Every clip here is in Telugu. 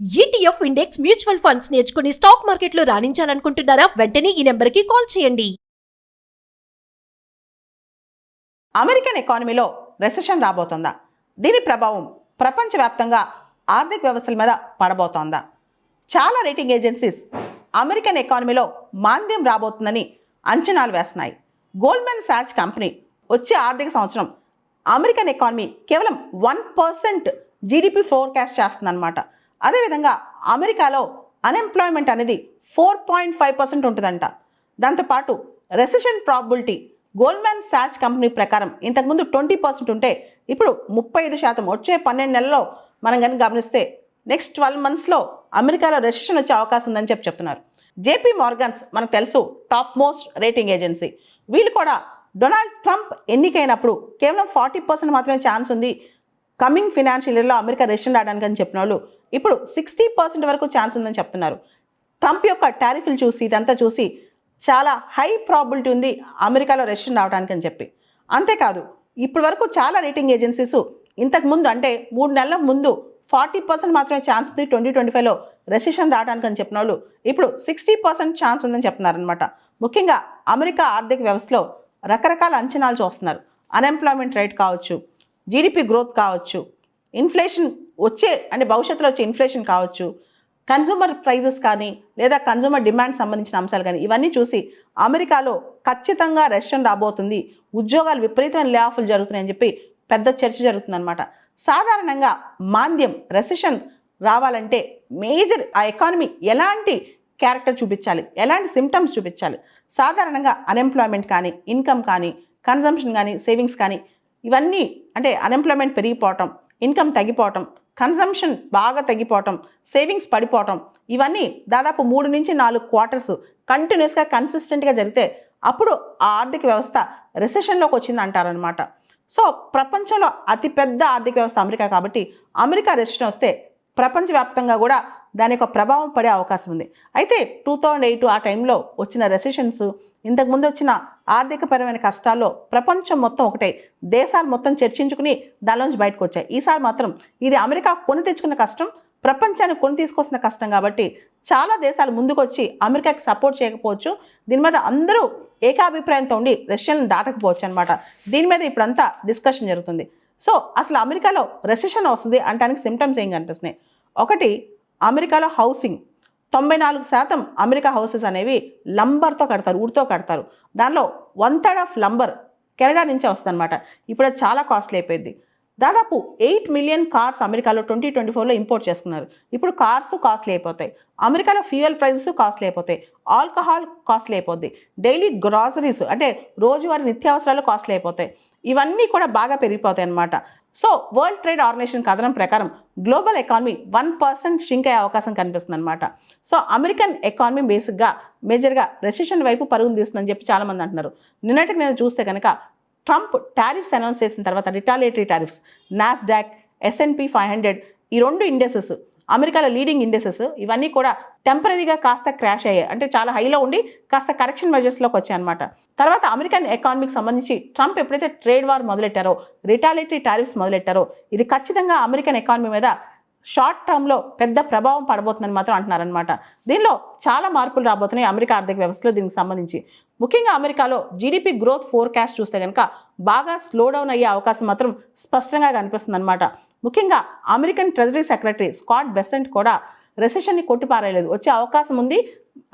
ఈటీఎఫ్ ఇండెక్స్ మ్యూచువల్ ఫండ్స్ నేర్చుకుని స్టాక్ మార్కెట్లో రాణించాలనుకుంటున్నారా? వెంటనే ఈ నెంబర్కి కాల్ చేయండి. అమెరికన్ ఎకానమీలో రెసెషన్ రాబోతోందా? దీని ప్రభావం ప్రపంచవ్యాప్తంగా ఆర్థిక వ్యవస్థల మీద పడబోతోందా? చాలా రేటింగ్ ఏజెన్సీస్ అమెరికన్ ఎకానమీలో మాంద్యం రాబోతుందని అంచనాలు వేస్తున్నాయి. గోల్డ్మెన్ సాచ్ కంపెనీ వచ్చే ఆర్థిక సంవత్సరం అమెరికన్ ఎకానమీ కేవలం వన్ పర్సెంట్ జీడిపి ఫోర్కాస్ట్ చేస్తుందన్నమాట. అదేవిధంగా అమెరికాలో అన్ఎంప్లాయ్మెంట్ అనేది ఫోర్ పాయింట్ ఫైవ్ పర్సెంట్ ఉంటుందంట. దాంతోపాటు recession probability Goldman Sachs company ప్రకారం ఇంతకుముందు ట్వంటీ పర్సెంట్ ఉంటే ఇప్పుడు ముప్పై ఐదు శాతం. వచ్చే పన్నెండు నెలల్లో మనం కనుక గమనిస్తే నెక్స్ట్ ట్వెల్వ్ మంత్స్లో అమెరికాలో రెసెషన్ వచ్చే అవకాశం ఉందని చెప్పి చెప్తున్నారు. జేపీ మార్గన్స్ మనకు తెలుసు టాప్ మోస్ట్ రేటింగ్ ఏజెన్సీ వీళ్ళు కూడా డొనాల్డ్ ట్రంప్ ఎన్నికైనప్పుడు కేవలం ఫార్టీ పర్సెంట్ మాత్రమే ఛాన్స్ ఉంది. కమింగ్ ఫినాన్షియల్ ఇయర్లో అమెరికా రెసిషన్ రావడానికి అని చెప్పిన వాళ్ళు ఇప్పుడు సిక్స్టీ పర్సెంట్ వరకు ఛాన్స్ ఉందని చెప్తున్నారు. ట్రంప్ యొక్క టారిఫ్లు చూసి ఇదంతా చూసి చాలా హై ప్రాబిలిటీ ఉంది అమెరికాలో రెషన్ రావడానికి అని చెప్పి. అంతేకాదు ఇప్పటి వరకు చాలా రేటింగ్ ఏజెన్సీస్ ఇంతకు ముందు అంటే మూడు నెలల ముందు ఫార్టీ పర్సెంట్ మాత్రమే ఛాన్స్ ఉంది ట్వంటీ ట్వంటీ ఫైవ్లో రెసిషన్ రావడానికి అని చెప్పిన వాళ్ళు ఇప్పుడు సిక్స్టీ పర్సెంట్ ఛాన్స్ ఉందని చెప్తున్నారనమాట ముఖ్యంగా అమెరికా ఆర్థిక వ్యవస్థలో రకరకాల అంచనాలు చూస్తున్నారు. అన్ఎంప్లాయ్మెంట్ రేట్ కావచ్చు జీడిపి గ్రోత్ కావచ్చు ఇన్ఫ్లేషన్ వచ్చే అంటే భవిష్యత్తులో వచ్చే ఇన్ఫ్లేషన్ కావచ్చు కన్జ్యూమర్ ప్రైజెస్ కానీ లేదా కన్జ్యూమర్ డిమాండ్ సంబంధించిన అంశాలు కానీ ఇవన్నీ చూసి అమెరికాలో ఖచ్చితంగా రెషన్ రాబోతుంది ఉద్యోగాలు విపరీతమైన లే ఆఫ్లు జరుగుతున్నాయని చెప్పి పెద్ద చర్చ జరుగుతుందన్నమాట. సాధారణంగా మాంద్యం రెసిషన్ రావాలంటే మేజర్ ఆ ఎకానమీ ఎలాంటి క్యారెక్టర్ చూపించాలి ఎలాంటి సిమ్టమ్స్ చూపించాలి? సాధారణంగా అన్ఎంప్లాయ్మెంట్ కానీ ఇన్కమ్ కానీ కన్జంప్షన్ కానీ సేవింగ్స్ కానీ ఇవన్నీ అంటే అన్ఎంప్లాయ్మెంట్ పెరిగిపోవటం ఇన్కమ్ తగ్గిపోవటం కన్సంప్షన్ బాగా తగ్గిపోవటం సేవింగ్స్ పడిపోవటం ఇవన్నీ దాదాపు మూడు నుంచి నాలుగు క్వార్టర్స్ కంటిన్యూస్గా కన్సిస్టెంట్గా జరిగితే అప్పుడు ఆ ఆర్థిక వ్యవస్థ రెసెషన్లోకి వచ్చింది అంటారనమాట సో ప్రపంచంలో అతిపెద్ద ఆర్థిక వ్యవస్థ అమెరికా కాబట్టి అమెరికా రెసిషన్ వస్తే ప్రపంచవ్యాప్తంగా కూడా దాని యొక్క ప్రభావం పడే అవకాశం ఉంది. అయితే టూ థౌజండ్ ఎయిట్ ఆ టైంలో వచ్చిన రెసెషన్స్ ఇంతకుముందు వచ్చిన ఆర్థికపరమైన కష్టాల్లో ప్రపంచం మొత్తం ఒకటే. దేశాలు మొత్తం చర్చించుకుని దానిలోంచి బయటకు వచ్చాయి. ఈసారి మాత్రం ఇది అమెరికా కొని తెచ్చుకున్న కష్టం ప్రపంచాన్ని కొని తీసుకొస్తున్న కష్టం కాబట్టి చాలా దేశాలు ముందుకొచ్చి అమెరికాకి సపోర్ట్ చేయకపోవచ్చు. దీని మీద అందరూ ఏకాభిప్రాయంతో ఉండి రష్యాను దాటకపోవచ్చు అనమాట దీని మీద ఇప్పుడంతా డిస్కషన్ జరుగుతుంది. సో అసలు అమెరికాలో రెసెషన్ వస్తుంది అంటానికి సిమ్టమ్స్ ఏం కనిపిస్తున్నాయి? ఒకటి అమెరికాలో హౌసింగ్ తొంభై నాలుగు శాతం అమెరికా హౌసెస్ అనేవి లంబర్తో కడతారు వుడ్తో కడతారు. దానిలో one third of lumber Canada నుంచే వస్తుందన్నమాట. ఇప్పుడు చాలా కాస్ట్లీ అయిపోయింది. దాదాపు ఎయిట్ మిలియన్ కార్స్ అమెరికాలో ట్వంటీ ట్వంటీ ఫోర్లో ఇంపోర్ట్ చేసుకున్నారు. ఇప్పుడు కార్స్ కాస్ట్లీ అయిపోతాయి. అమెరికాలో ఫ్యూయల్ ప్రైజెస్ కాస్ట్లీ అయిపోతాయి. ఆల్కహాల్ కాస్ట్లీ అయిపోద్ది. డైలీ గ్రాసరీస్ అంటే రోజువారీ నిత్యావసరాలు కాస్ట్లీ అయిపోతాయి. ఇవన్నీ కూడా బాగా పెరిగిపోతాయి అన్నమాట. సో వరల్డ్ ట్రేడ్ ఆర్గనైజేషన్ కథనం ప్రకారం global economy one percent shrink అయ్యే అవకాశం కనిపిస్తుంది అనమాట సో అమెరికన్ ఎకానమీ బేసిక్గా మేజర్గా రెసిషన్ వైపు పరుగులు తీస్తుందని చెప్పి చాలామంది అంటున్నారు. నిన్నటికి నేను చూస్తే కనుక ట్రంప్ టారిఫ్స్ అనౌన్స్ చేసిన తర్వాత retaliatory tariffs Nasdaq S and P five hundred ఈ రెండు ఇండెసెస్ అమెరికాలో లీడింగ్ ఇండెసెస్ ఇవన్నీ కూడా టెంపరీగా కాస్త క్రాష్ అయ్యాయి. అంటే చాలా హైలో ఉండి కాస్త కరెక్షన్ మెజర్స్లోకి వచ్చాయి అనమాట తర్వాత అమెరికన్ ఎకానమీకి సంబంధించి ట్రంప్ ఎప్పుడైతే ట్రేడ్ వార్ మొదలెట్టారో రిటాలిటరీ టారిఫ్స్ మొదలెట్టారో ఇది ఖచ్చితంగా అమెరికన్ ఎకానమీ మీద షార్ట్ టర్మ్లో పెద్ద ప్రభావం పడబోతుందని మాత్రం అంటున్నారనమాట దీనిలో చాలా మార్పులు రాబోతున్నాయి అమెరికా ఆర్థిక వ్యవస్థలో దీనికి సంబంధించి. ముఖ్యంగా అమెరికాలో జీడిపి గ్రోత్ ఫోర్కాస్ట్ చూస్తే కనుక బాగా స్లో డౌన్ అయ్యే అవకాశం మాత్రం స్పష్టంగా కనిపిస్తుంది అనమాట ముఖ్యంగా American treasury secretary Scott Bessent కూడా రెసెషన్ని కొట్టిపారేయలేదు. వచ్చే అవకాశం ఉంది.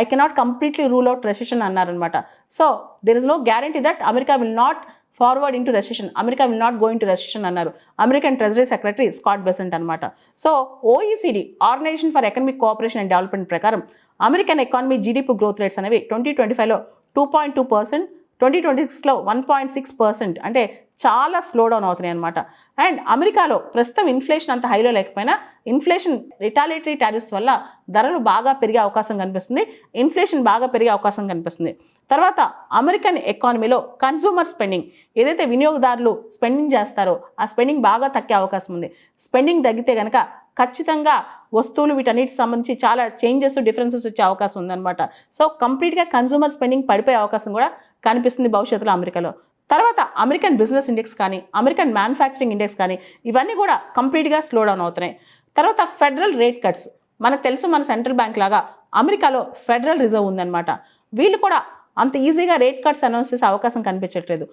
I cannot completely rule out recession అన్నారనమాట so there is no guarantee that America will not forward into recession America will not go into recession అన్నారు. American treasury secretary Scott Bessent అనమాట so OECD organisation for economic cooperation and development ప్రకారం American economy GDP growth rates అనేవి ట్వంటీ ట్వంటీ ఫైవ్లో two point two percent twenty twenty సిక్స్లో వన్ పాయింట్ సిక్స్ పర్సెంట్ అంటే చాలా స్లో డౌన్ అవుతున్నాయి అనమాట అండ్ అమెరికాలో ప్రస్తుతం ఇన్ఫ్లేషన్ అంత హైలో లేకపోయినా ఇన్ఫ్లేషన్ రిటాలిటరీ టారిఫ్స్ వల్ల ధరలు బాగా పెరిగే అవకాశం కనిపిస్తుంది. ఇన్ఫ్లేషన్ బాగా పెరిగే అవకాశం కనిపిస్తుంది. తర్వాత అమెరికన్ ఎకానమీలో కన్సూమర్ స్పెండింగ్. ఏదైతే వినియోగదారులు స్పెండింగ్ చేస్తారో ఆ స్పెండింగ్ బాగా తగ్గే అవకాశం ఉంది. స్పెండింగ్ తగ్గితే కనుక ఖచ్చితంగా వస్తువులు వీటన్నిటికి సంబంధించి చాలా చేంజెస్ డిఫరెన్సెస్ వచ్చే అవకాశం ఉందన్నమాట. సో కంప్లీట్గా కన్సూమర్ స్పెండింగ్ పడిపోయే అవకాశం కూడా కనిపిస్తుంది భవిష్యత్తులో అమెరికాలో. తర్వాత అమెరికన్ బిజినెస్ ఇండెక్స్ కానీ అమెరికన్ మ్యానుఫ్యాక్చరింగ్ ఇండెక్స్ కానీ ఇవన్నీ కూడా కంప్లీట్గా స్లో డౌన్ అవుతున్నాయి. తర్వాత ఫెడరల్ రేట్ కట్స్. మనకు తెలుసు మన సెంట్రల్ బ్యాంక్ లాగా అమెరికాలో ఫెడరల్ రిజర్వ్ ఉందన్నమాట. వీళ్ళు కూడా అంత ఈజీగా రేట్ కార్డ్స్ అనౌన్స్ చేసే అవకాశం కనిపించట్లేదు.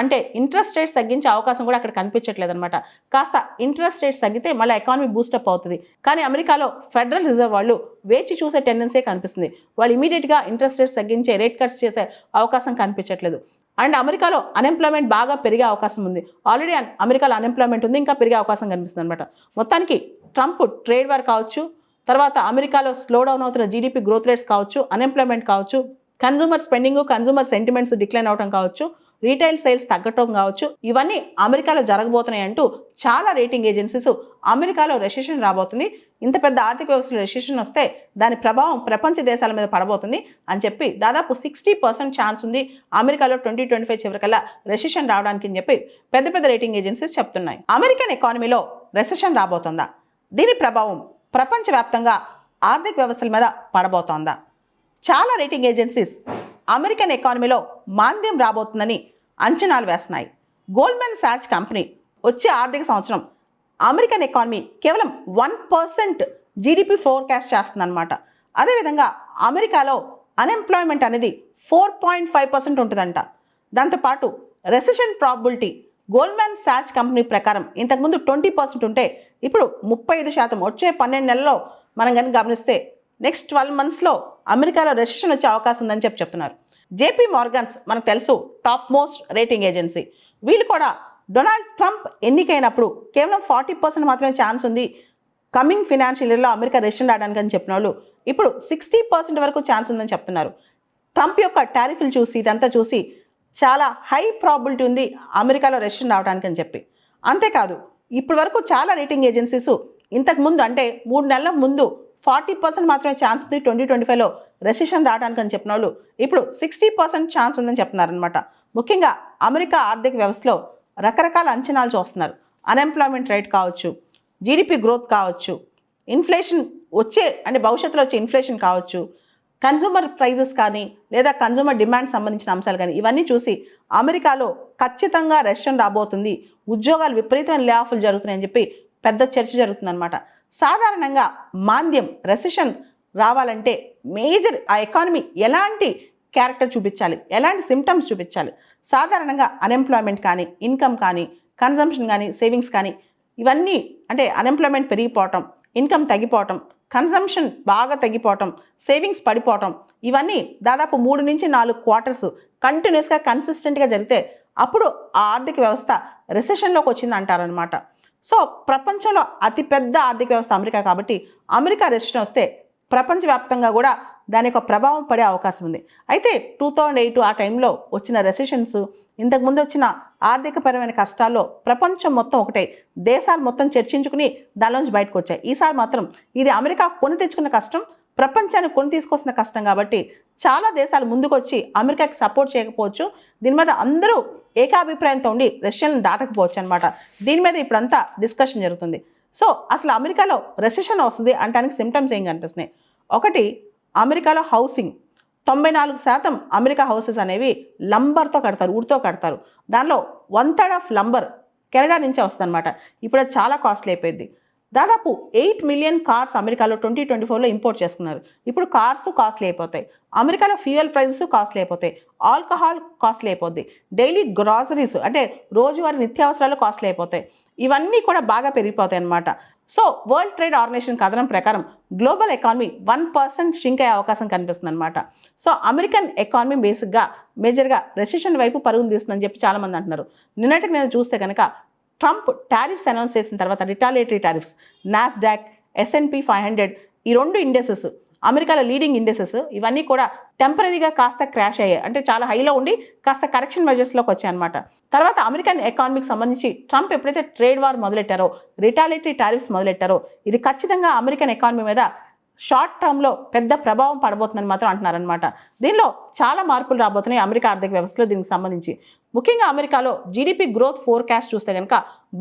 అంటే ఇంట్రెస్ట్ రేట్స్ తగ్గించే అవకాశం కూడా అక్కడ కనిపించట్లేదు అనమాట కాస్త ఇంట్రెస్ట్ రేట్స్ తగ్గితే మళ్ళీ ఎకానమీ బూస్టప్ అవుతుంది. కానీ అమెరికాలో ఫెడరల్ రిజర్వ్ వాళ్ళు వేచి చూసే టెండెన్సీ కనిపిస్తుంది. వాళ్ళు ఇమీడియట్గా ఇంట్రెస్ట్ రేట్స్ తగ్గించే రేట్ కట్స్ చేసే అవకాశం కనిపించట్లేదు. అండ్ అమెరికాలో అన్ఎంప్లాయ్మెంట్ బాగా పెరిగే అవకాశం ఉంది. ఆల్రెడీ అమెరికాలో అన్ఎంప్లాయ్మెంట్ ఉంది ఇంకా పెరిగే అవకాశం కనిపిస్తుంది అనమాట మొత్తానికి ట్రంప్ ట్రేడ్ వార్ కావచ్చు తర్వాత అమెరికాలో స్లో డౌన్ అవుతున్న జీడిపి గ్రోత్ రేట్స్ కావచ్చు అన్ఎంప్లాయ్మెంట్ కావచ్చు consumer spending consumer sentiments decline అవడం కావచ్చు రీటైల్ సేల్స్ తగ్గటం కావచ్చు ఇవన్నీ అమెరికాలో జరగబోతున్నాయి అంటూ చాలా రేటింగ్ ఏజెన్సీస్ అమెరికాలో రెసిషన్ రాబోతుంది. ఇంత పెద్ద ఆర్థిక వ్యవస్థలో రెసిషన్ వస్తే దాని ప్రభావం ప్రపంచ దేశాల మీద పడబోతుంది అని చెప్పి దాదాపు సిక్స్టీ పర్సెంట్ ఛాన్స్ ఉంది అమెరికాలో ట్వంటీ ట్వంటీ ఫైవ్ చివరికల్లా రెసిషన్ రావడానికి అని చెప్పి పెద్ద పెద్ద రేటింగ్ ఏజెన్సీస్ చెప్తున్నాయి. అమెరికన్ ఎకానమీలో రెసిషన్ రాబోతుందా? దీని ప్రభావం ప్రపంచవ్యాప్తంగా ఆర్థిక వ్యవస్థల మీద పడబోతోందా? చాలా రేటింగ్ ఏజెన్సీస్ అమెరికన్ ఎకానమీలో మాంద్యం రాబోతుందని అంచనాలు వేస్తున్నాయి. గోల్డ్మెన్ సాచ్ కంపెనీ వచ్చే ఆర్థిక సంవత్సరం అమెరికన్ ఎకానమీ కేవలం వన్ పర్సెంట్ జీడిపి ఫోర్కాస్ట్ చేస్తుందన్నమాట. అదేవిధంగా అమెరికాలో అన్ఎంప్లాయ్మెంట్ అనేది ఫోర్ పాయింట్ ఫైవ్ పర్సెంట్ ఉంటుందంట. దాంతోపాటు recession probability Goldman Sachs company ప్రకారం ఇంతకుముందు ట్వంటీ పర్సెంట్ ఉంటే ఇప్పుడు ముప్పై ఐదు శాతం. వచ్చే పన్నెండు నెలల్లో మనం కానీ గమనిస్తే నెక్స్ట్ ట్వెల్వ్ మంత్స్లో అమెరికాలో రెసిషన్ వచ్చే అవకాశం ఉందని చెప్పి చెప్తున్నారు. జేపీ మార్గన్స్ మనకు తెలుసు టాప్ మోస్ట్ రేటింగ్ ఏజెన్సీ. వీళ్ళు కూడా డొనాల్డ్ ట్రంప్ ఎన్నికైనప్పుడు కేవలం ఫార్టీ పర్సెంట్ మాత్రమే ఛాన్స్ ఉంది కమింగ్ ఫినాన్షియల్ ఇయర్లో అమెరికా రెసిషన్ రావడానికి అని చెప్పిన వాళ్ళు ఇప్పుడు సిక్స్టీ పర్సెంట్ వరకు ఛాన్స్ ఉందని చెప్తున్నారు. ట్రంప్ యొక్క టారిఫ్లు చూసి ఇదంతా చూసి చాలా హై ప్రాబిలిటీ ఉంది అమెరికాలో రెసిషన్ రావడానికి అని చెప్పి. అంతేకాదు ఇప్పటి వరకు చాలా రేటింగ్ ఏజెన్సీస్ ఇంతకు ముందు అంటే మూడు నెలల ముందు ఫార్టీ పర్సెంట్ మాత్రమే ఛాన్స్ ఉంది ట్వంటీ ట్వంటీ ఫైవ్లో రెసిషన్ రావడానికి అని చెప్పిన వాళ్ళు ఇప్పుడు సిక్స్టీ పర్సెంట్ ఛాన్స్ ఉందని చెప్తున్నారనమాట ముఖ్యంగా అమెరికా ఆర్థిక వ్యవస్థలో రకరకాల అంచనాలు చూస్తున్నారు. అన్ఎంప్లాయ్మెంట్ రేట్ కావచ్చు జీడిపి గ్రోత్ కావచ్చు ఇన్ఫ్లేషన్ వచ్చే అంటే భవిష్యత్తులో వచ్చే ఇన్ఫ్లేషన్ కావచ్చు కన్జ్యూమర్ ప్రైజెస్ కానీ లేదా కన్జ్యూమర్ డిమాండ్ సంబంధించిన అంశాలు కానీ ఇవన్నీ చూసి అమెరికాలో ఖచ్చితంగా రెషన్ రాబోతుంది. ఉద్యోగాలు విపరీతమైన లే ఆఫ్లు జరుగుతున్నాయని చెప్పి పెద్ద చర్చ జరుగుతుందన్నమాట. సాధారణంగా మాంద్యం రెసిషన్ రావాలంటే మేజర్ ఆ ఎకానమీ ఎలాంటి క్యారెక్టర్ చూపించాలి? ఎలాంటి సిమ్టమ్స్ చూపించాలి? సాధారణంగా అన్ఎంప్లాయ్మెంట్ కానీ ఇన్కమ్ కానీ కన్జంప్షన్ కానీ సేవింగ్స్ కానీ ఇవన్నీ అంటే అన్ఎంప్లాయ్మెంట్ పెరిగిపోవటం ఇన్కమ్ తగ్గిపోవటం కన్జంప్షన్ బాగా తగ్గిపోవటం సేవింగ్స్ పడిపోవటం ఇవన్నీ దాదాపు మూడు నుంచి నాలుగు క్వార్టర్స్ కంటిన్యూస్గా కన్సిస్టెంట్గా జరిగితే అప్పుడు ఆ ఆర్థిక వ్యవస్థ రెసెషన్లోకి వచ్చింది అంటారనమాట సో ప్రపంచంలో అతిపెద్ద ఆర్థిక వ్యవస్థ అమెరికా కాబట్టి అమెరికా రెసిషన్ వస్తే ప్రపంచవ్యాప్తంగా కూడా దాని యొక్క ప్రభావం పడే అవకాశం ఉంది. అయితే టూ థౌజండ్ ఎయిట్ ఆ టైంలో వచ్చిన రెసిషన్స్ ఇంతకుముందు వచ్చిన ఆర్థికపరమైన కష్టాల్లో ప్రపంచం మొత్తం ఒకటే దేశాలు మొత్తం చర్చించుకుని దానిలోంచి బయటకు వచ్చాయి. ఈసారి మాత్రం ఇది అమెరికా కొని తెచ్చుకున్న కష్టం ప్రపంచాన్ని కొని తీసుకొస్తున్న కష్టం కాబట్టి చాలా దేశాలు ముందుకొచ్చి అమెరికాకి సపోర్ట్ చేయకపోవచ్చు. దీని మీద అందరూ ఏకాభిప్రాయంతో ఉండి రష్యాను దాటకపోవచ్చు అనమాట దీని మీద ఇప్పుడంతా డిస్కషన్ జరుగుతుంది. సో అసలు అమెరికాలో రెసెషన్ వస్తుంది అంటానికి సిమ్టమ్స్ ఏం కనిపిస్తున్నాయి? ఒకటి అమెరికాలో హౌసింగ్ తొంభై నాలుగు శాతం అమెరికా హౌసెస్ అనేవి లంబర్తో కడతారు ఊడితో కడతారు. దానిలో one third of lumber Canada నుంచే వస్తుందన్నమాట. ఇప్పుడు ఇప్పుడే చాలా కాస్ట్లీ అయిపోయింది. దాదాపు ఎయిట్ మిలియన్ కార్స్ అమెరికాలో ట్వంటీ ట్వంటీ ఫోర్లో ఇంపోర్ట్ చేసుకున్నారు. ఇప్పుడు కార్స్ కాస్ట్లీ అయిపోతాయి. అమెరికాలో ఫ్యూయల్ ప్రైజెస్ కాస్ట్లీ అయిపోతాయి. ఆల్కహాల్ కాస్ట్లీ అయిపోద్ది. డైలీ గ్రాసరీస్ అంటే రోజువారీ నిత్యావసరాలు కాస్ట్లీ అయిపోతాయి. ఇవన్నీ కూడా బాగా పెరిగిపోతాయి అన్నమాట. సో వరల్డ్ ట్రేడ్ ఆర్గనైజేషన్ కథనం ప్రకారం global economy one percent shrink అయ్యే అవకాశం కనిపిస్తుంది అనమాట సో అమెరికన్ ఎకానమీ బేసిక్గా మేజర్గా రెసిషన్ వైపు పరుగులు తీస్తుందని చెప్పి చాలామంది అంటున్నారు. నిన్నటికి నేను చూస్తే కనుక ట్రంప్ టారిఫ్స్ అనౌన్స్ చేసిన తర్వాత retaliatory tariffs Nasdaq S and P five hundred ఈ రెండు ఇండెసెస్ అమెరికాలో లీడింగ్ ఇండెసెస్ ఇవన్నీ కూడా టెంపరీగా కాస్త క్రాష్ అయ్యాయి. అంటే చాలా హైలో ఉండి కాస్త కరెక్షన్ మెజర్స్లోకి వచ్చాయి అనమాట తర్వాత అమెరికన్ ఎకానమీకి సంబంధించి ట్రంప్ ఎప్పుడైతే ట్రేడ్ వార్ మొదలెట్టారో రిటాలిటరీ టారిఫ్స్ మొదలెట్టారో ఇది ఖచ్చితంగా అమెరికన్ ఎకానమీ మీద షార్ట్ టర్మ్లో పెద్ద ప్రభావం పడబోతుందని మాత్రం అంటున్నారనమాట దీనిలో చాలా మార్పులు రాబోతున్నాయి అమెరికా ఆర్థిక వ్యవస్థలో దీనికి సంబంధించి. ముఖ్యంగా అమెరికాలో జీడిపి గ్రోత్ ఫోర్కాస్ట్ చూస్తే కనుక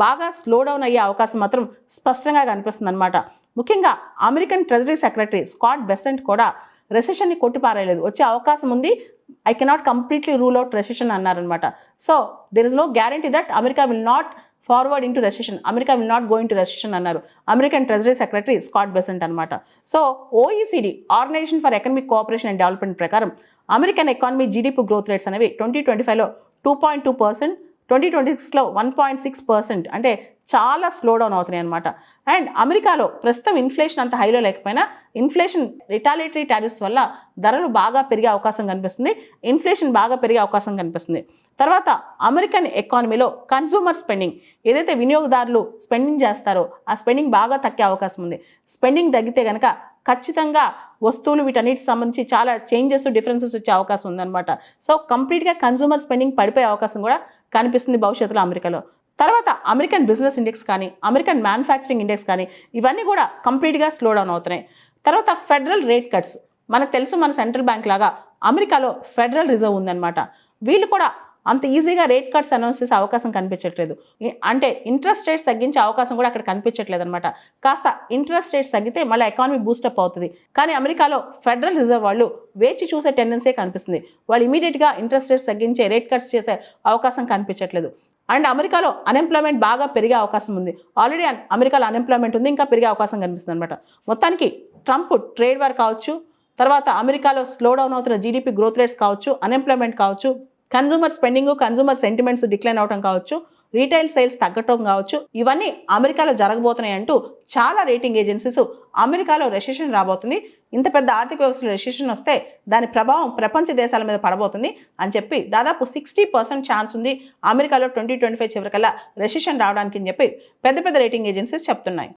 బాగా స్లో డౌన్ అయ్యే అవకాశం మాత్రం స్పష్టంగా కనిపిస్తుంది అనమాట ముఖ్యంగా American treasury secretary Scott Bessent కూడా రెసెషన్ని కొట్టిపారేయలేదు. వచ్చే అవకాశం ఉంది. I cannot completely rule out recession అన్నారనమాట so there is no guarantee that America will not forward into recession America will not going into recession అన్నారు. American treasury secretary Scott Bessent అనమాట so OECD organisation for economic cooperation and development ప్రకారం American economy GDP growth rates అనేవి ట్వంటీ ట్వంటీ ఫైవ్లో two point two percent twenty twenty సిక్స్లో వన్ పాయింట్ సిక్స్ పర్సెంట్ అంటే చాలా స్లో డౌన్ అవుతున్నాయి అనమాట అండ్ అమెరికాలో ప్రస్తుతం ఇన్ఫ్లేషన్ అంత హైలో లేకపోయినా ఇన్ఫ్లేషన్ రిటాలిటరీ టారిఫ్స్ వల్ల ధరలు బాగా పెరిగే అవకాశం కనిపిస్తుంది. ఇన్ఫ్లేషన్ బాగా పెరిగే అవకాశం కనిపిస్తుంది. తర్వాత అమెరికన్ ఎకానమీలో కన్సూమర్ స్పెండింగ్ ఏదైతే వినియోగదారులు స్పెండింగ్ చేస్తారో ఆ స్పెండింగ్ బాగా తగ్గే అవకాశం ఉంది. స్పెండింగ్ తగ్గితే కనుక ఖచ్చితంగా వస్తువులు వీటన్నిటికి సంబంధించి చాలా చేంజెస్ డిఫరెన్సెస్ వచ్చే అవకాశం ఉందన్నమాట. సో కంప్లీట్గా కన్సూమర్ స్పెండింగ్ పడిపోయే అవకాశం కూడా కనిపిస్తుంది భవిష్యత్తులో అమెరికాలో. తర్వాత అమెరికన్ బిజినెస్ ఇండెక్స్ కానీ అమెరికన్ మ్యానుఫ్యాక్చరింగ్ ఇండెక్స్ కానీ ఇవన్నీ కూడా కంప్లీట్గా స్లో డౌన్ అవుతున్నాయి. తర్వాత ఫెడరల్ రేట్ కట్స్ మనకు తెలుసు మన సెంట్రల్ బ్యాంక్ లాగా అమెరికాలో ఫెడరల్ రిజర్వ్ ఉందన్నమాట. వీళ్ళు కూడా అంత ఈజీగా రేట్ కార్డ్స్ అనౌన్స్ చేసే అవకాశం కనిపించట్లేదు. అంటే ఇంట్రెస్ట్ రేట్స్ తగ్గించే అవకాశం కూడా అక్కడ కనిపించట్లేదు అనమాట కాస్త ఇంట్రెస్ట్ రేట్స్ తగ్గితే మళ్ళీ ఎకానమీ బూస్టప్ అవుతుంది. కానీ అమెరికాలో ఫెడరల్ రిజర్వ్ వాళ్ళు వేచి చూసే టెండెన్సీ కనిపిస్తుంది. వాళ్ళు ఇమీడియట్గా ఇంట్రెస్ట్ రేట్స్ తగ్గించే రేట్ కట్స్ చేసే అవకాశం కనిపించట్లేదు. అండ్ అమెరికాలో అన్ఎంప్లాయ్మెంట్ బాగా పెరిగే అవకాశం ఉంది. ఆల్రెడీ అమెరికాలో అన్ఎంప్లాయ్మెంట్ ఉంది ఇంకా పెరిగే అవకాశం కనిపిస్తుంది అనమాట మొత్తానికి ట్రంప్ ట్రేడ్ వార్ కావచ్చు తర్వాత అమెరికాలో స్లో డౌన్ అవుతున్న జీడిపి గ్రోత్ రేట్స్ కావచ్చు అన్ఎంప్లాయ్మెంట్ కావచ్చు consumer spending consumer sentiments decline అవడం కావచ్చు రీటైల్ సేల్స్ తగ్గటం కావచ్చు ఇవన్నీ అమెరికాలో జరగబోతున్నాయి అంటూ చాలా రేటింగ్ ఏజెన్సీస్ అమెరికాలో రెసిషన్ రాబోతుంది. ఇంత పెద్ద ఆర్థిక వ్యవస్థలో రెసిషన్ వస్తే దాని ప్రభావం ప్రపంచ దేశాల మీద పడబోతుంది అని చెప్పి దాదాపు సిక్స్టీ పర్సెంట్ ఛాన్స్ ఉంది అమెరికాలో ట్వంటీ ట్వంటీ ఫైవ్ చివరికల్లా రెసిషన్ రావడానికి అని చెప్పి పెద్ద పెద్ద రేటింగ్ ఏజెన్సీస్ చెప్తున్నాయి.